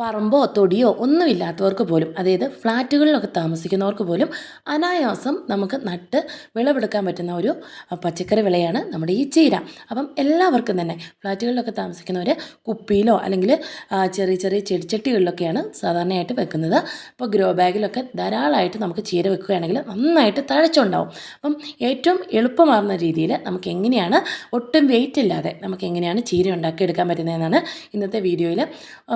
പറമ്പോ തൊടിയോ ഒന്നുമില്ലാത്തവർക്ക് പോലും അതായത് ഫ്ലാറ്റുകളിലൊക്കെ താമസിക്കുന്നവർക്ക് പോലും അനായാസം നമുക്ക് നട്ട് വിളവെടുക്കാൻ പറ്റുന്ന ഒരു പച്ചക്കറി വിളയാണ് നമ്മുടെ ഈ ചീര. അപ്പം എല്ലാവർക്കും തന്നെ ഫ്ലാറ്റുകളിലൊക്കെ താമസിക്കുന്നവർ കുപ്പിയിലോ അല്ലെങ്കിൽ ചെറിയ ചെറിയ ചെടിച്ചട്ടികളിലൊക്കെയാണ് സാധാരണയായിട്ട് വെക്കുന്നത്. അപ്പോൾ ഗ്രോ ബാഗിലൊക്കെ ധാരാളമായിട്ട് നമുക്ക് ചീര വെക്കുകയാണെങ്കിൽ നന്നായിട്ട് തഴച്ചുണ്ടാവും. അപ്പം ഏറ്റവും എളുപ്പമാർന്ന രീതിയിൽ നമുക്ക് എങ്ങനെയാണ് ഒട്ടും വെയിറ്റ് ഇല്ലാതെ നമുക്ക് എങ്ങനെയാണ് ചീര ഉണ്ടാക്കിയെടുക്കാൻ പറ്റുന്നതെന്നാണ് ഇന്നത്തെ വീഡിയോയിൽ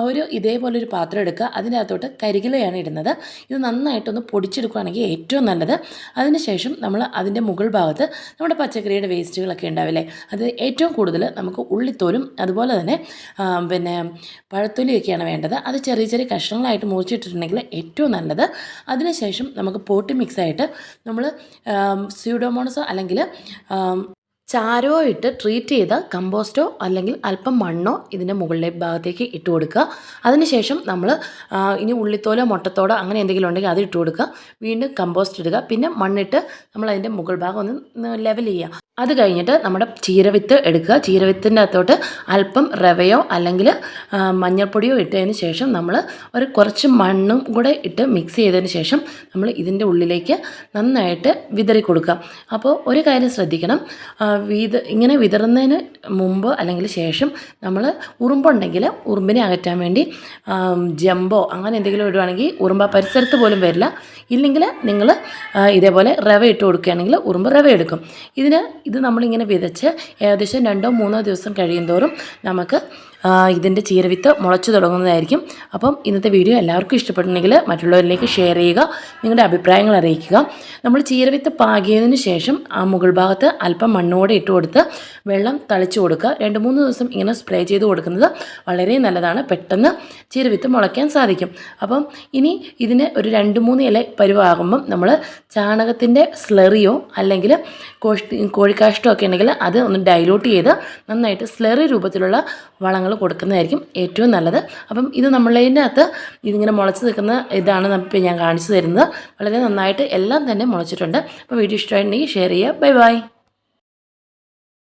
ഒരു ഇതേപോലെ ഒരു പാത്രം എടുക്കുക. അതിനകത്തോട്ട് കരികിലയാണ് ഇടുന്നത്. ഇത് നന്നായിട്ടൊന്ന് പൊടിച്ചെടുക്കുകയാണെങ്കിൽ ഏറ്റവും നല്ലത്. അതിനുശേഷം നമ്മൾ അതിന്റെ മുകൾ ഭാഗത്ത് നമ്മുടെ പച്ചക്കറിയുടെ വേസ്റ്റുകളൊക്കെ ഉണ്ടാവില്ലേ? അത് ഏറ്റവും കൂടുതൽ നമുക്ക് ഉള്ളിത്തോലും അതുപോലെ തന്നെ പിന്നെ പഴത്തൊലിയൊക്കെയാണ് വേണ്ടത്. അത് ചെറിയ ചെറിയ കഷ്ണങ്ങളായിട്ട് മുറിച്ചിട്ടിട്ടുണ്ടെങ്കിൽ ഏറ്റവും നല്ലത്. അതിനുശേഷം നമുക്ക് പോട്ടി മിക്സായിട്ട് നമ്മൾ സ്യൂഡോമോണസോ അല്ലെങ്കിൽ ചാരോ ഇട്ട് ട്രീറ്റ് ചെയ്ത കമ്പോസ്റ്റോ അല്ലെങ്കിൽ അല്പം മണ്ണോ ഇതിന്റെ മുകളിലെ ഭാഗത്തേക്ക് ഇട്ട് കൊടുക്കുക. അതിനുശേഷം നമ്മൾ ഇനി ഉള്ളിത്തോലോ മുട്ടത്തോടോ അങ്ങനെ എന്തെങ്കിലും ഉണ്ടെങ്കിൽ അത് ഇട്ട് കൊടുക്കുക. വീണ്ടും കമ്പോസ്റ്റ് ഇടുക. പിന്നെ മണ്ണിട്ട് നമ്മൾ അതിന്റെ മുകൾ ഭാഗം ഒന്ന് ലെവൽ ചെയ്യുക. അത് കഴിഞ്ഞിട്ട് നമ്മുടെ ചീരവിത്ത് എടുക്കുക. ചീരവിത്തിന്റെ അകത്തോട്ട് അല്പം റവയോ അല്ലെങ്കിൽ മഞ്ഞൾപ്പൊടിയോ ഇട്ടതിന് ശേഷം നമ്മൾ ഒരു കുറച്ച് മണ്ണും കൂടെ ഇട്ട് മിക്സ് ചെയ്തതിന് ശേഷം നമ്മൾ ഇതിന്റെ ഉള്ളിലേക്ക് നന്നായിട്ട് വിതറി കൊടുക്കുക. അപ്പോൾ ഒരു കാര്യം ശ്രദ്ധിക്കണം. വിത ഇങ്ങനെ വിതറുന്നതിന് മുമ്പ് അല്ലെങ്കിൽ ശേഷം നമ്മൾ ഉറുമ്പുണ്ടെങ്കിൽ ഉറുമ്പിനെ അകറ്റാൻ വേണ്ടി ജമ്പോ അങ്ങനെ എന്തെങ്കിലും ഇടുവാണെങ്കിൽ ഉറുമ്പ് പരിസരത്ത് പോലും വരില്ല. ഇല്ലെങ്കിൽ നിങ്ങൾ ഇതേപോലെ റവ ഇട്ട് കൊടുക്കുകയാണെങ്കിൽ ഉറുമ്പ് റവ എടുക്കും. ഇതിന് ഇത് നമ്മളിങ്ങനെ വിതച്ച് ഏകദേശം രണ്ടോ മൂന്നോ ദിവസം കഴിയുന്തോറും നമുക്ക് ഇതിന്റെ ചീരവിത്ത് മുളച്ചു തുടങ്ങുന്നതായിരിക്കും. അപ്പം ഇന്നത്തെ വീഡിയോ എല്ലാവർക്കും ഇഷ്ടപ്പെട്ടുണ്ടെങ്കിൽ മറ്റുള്ളവരിലേക്ക് ഷെയർ ചെയ്യുക നിങ്ങളുടെ അഭിപ്രായങ്ങൾ അറിയിക്കുക. നമ്മൾ ചീരവിത്ത് പാകിയതിന് ശേഷം ആ മുകൾ ഭാഗത്ത് അല്പം മണ്ണോടെ ഇട്ട് കൊടുത്ത് വെള്ളം തളിച്ചു കൊടുക്കുക. രണ്ട് മൂന്ന് ദിവസം ഇങ്ങനെ സ്പ്രേ ചെയ്ത് കൊടുക്കുന്നത് വളരെ നല്ലതാണ്. പെട്ടെന്ന് ചീരവിത്ത് മുളയ്ക്കാൻ സാധിക്കും. അപ്പം ഇനി ഇതിന് ഒരു രണ്ട് മൂന്ന് ഇല പരുവാകുമ്പം നമ്മൾ ചാണകത്തിന്റെ സ്ലെറിയോ അല്ലെങ്കിൽ കോഴി കോഴിക്കാഷ്ടോ ഒക്കെ ഉണ്ടെങ്കിൽ അത് ഒന്ന് ഡൈലൂട്ട് ചെയ്ത് നന്നായിട്ട് സ്ലെറി രൂപത്തിലുള്ള വളങ്ങൾ കൊടുക്കുന്നതായിരിക്കും ഏറ്റവും നല്ലത്. അപ്പം ഇത് നമ്മളതിന്റെ അകത്ത് ഇതിങ്ങനെ മുളച്ച് നിൽക്കുന്ന ഇതാണ് ഇപ്പം ഞാൻ കാണിച്ചു തരുന്നത്. വളരെ നന്നായിട്ട് എല്ലാം തന്നെ മുളച്ചിട്ടുണ്ട്. അപ്പോൾ വീഡിയോ ഇഷ്ടമായിട്ടുണ്ടെങ്കിൽ ഷെയർ ചെയ്യുക. Bye bye.